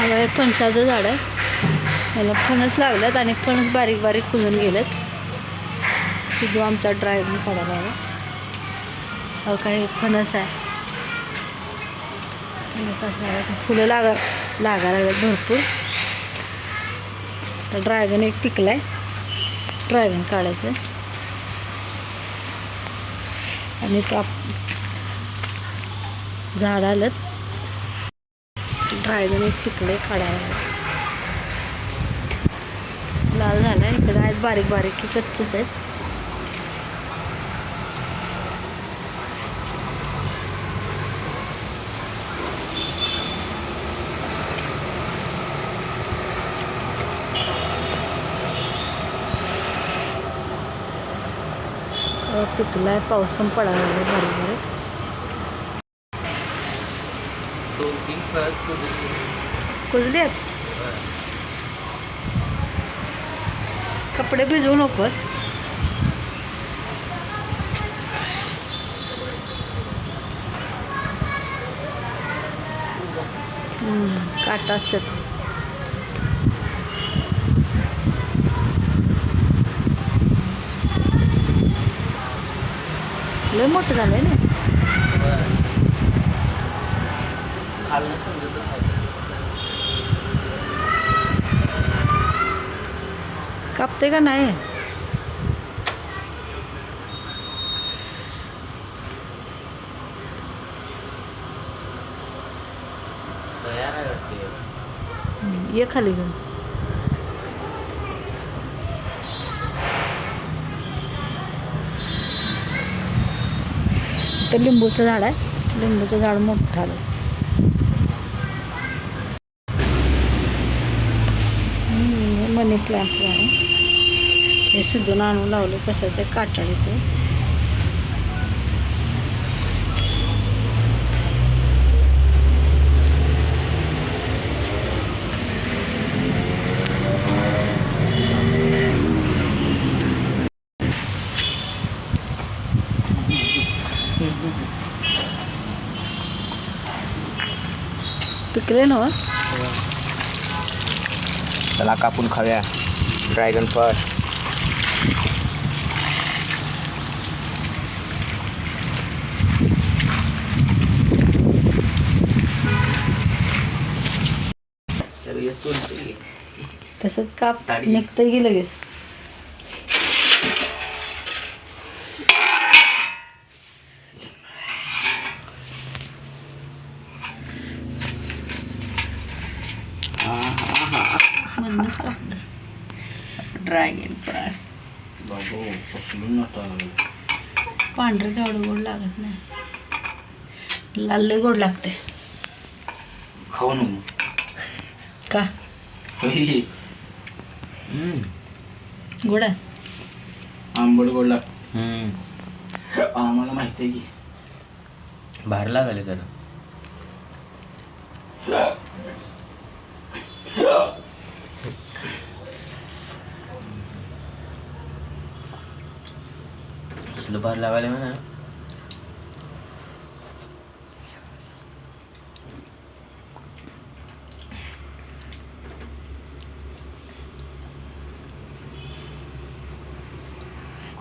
मला हे फणसाचं झाड आहे. याला फणस लागलात आणि फणस बारीक बारीक फुलून गेलेत. सिद्धू आमचा ड्रायव्हर काढायला आला अहो काही फणस आहे. फणस असणार फुलं लागा लागायला लागल्यात भरपूर. तर ड्रॅगन एक पिकला आहे ड्रॅगन काढायचं आणि झाड आलं ड्रॅगन एक तिकडे काढायला. लाल झाला आहे इकडे आहेत बारीक बारीक की कच्चेच आहेत. पिकला आहे पाऊस पण पडायला लागला बारीक बारीक. दोन तीन फळ कपडे भिजवू नकोस. काटा असतात. लय मोठं झालंय ना? खाल्लं समजत नाही कापते का नाही? ये खाली घेऊन. तर लिंबूचं झाड आहे. लिंबूचं झाड मोठं आलं मनी प्लांट आहे. हे सुद्धून आणून लावलं कशाचे? काटाळीचे. पिकले ना हो? चला कापून खाऊया ड्रॅगन फळ. तसंच काप. निघतं की लगेच ड्रॅगन फ्राय पांढरं केवढं गोड लागत नाही. लाल गोड लागते खाऊ नको. का. गोड आहे. आंबट गोड लाग आम्हाला माहिती आहे की. बाहेर लागायला तर असलं बाहेर लागायला म्हणा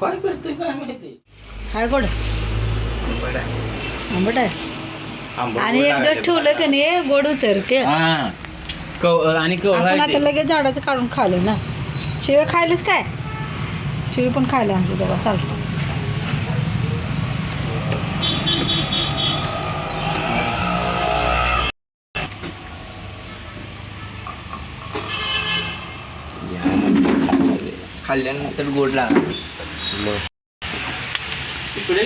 काय करतोय काय माहिती हाय गोड आंबट आहे आणि एकदा ठेवलं का नाही गोड उतरते हा कव आणि कवळा आपण आहे आता ते. लगेच झाडाचं काढून खाल्लं ना शिवे खायलेच काय शिवे पण खायला आमची तेव्हा सारखं खाल्ल्यानंतर गोड लागला इकडे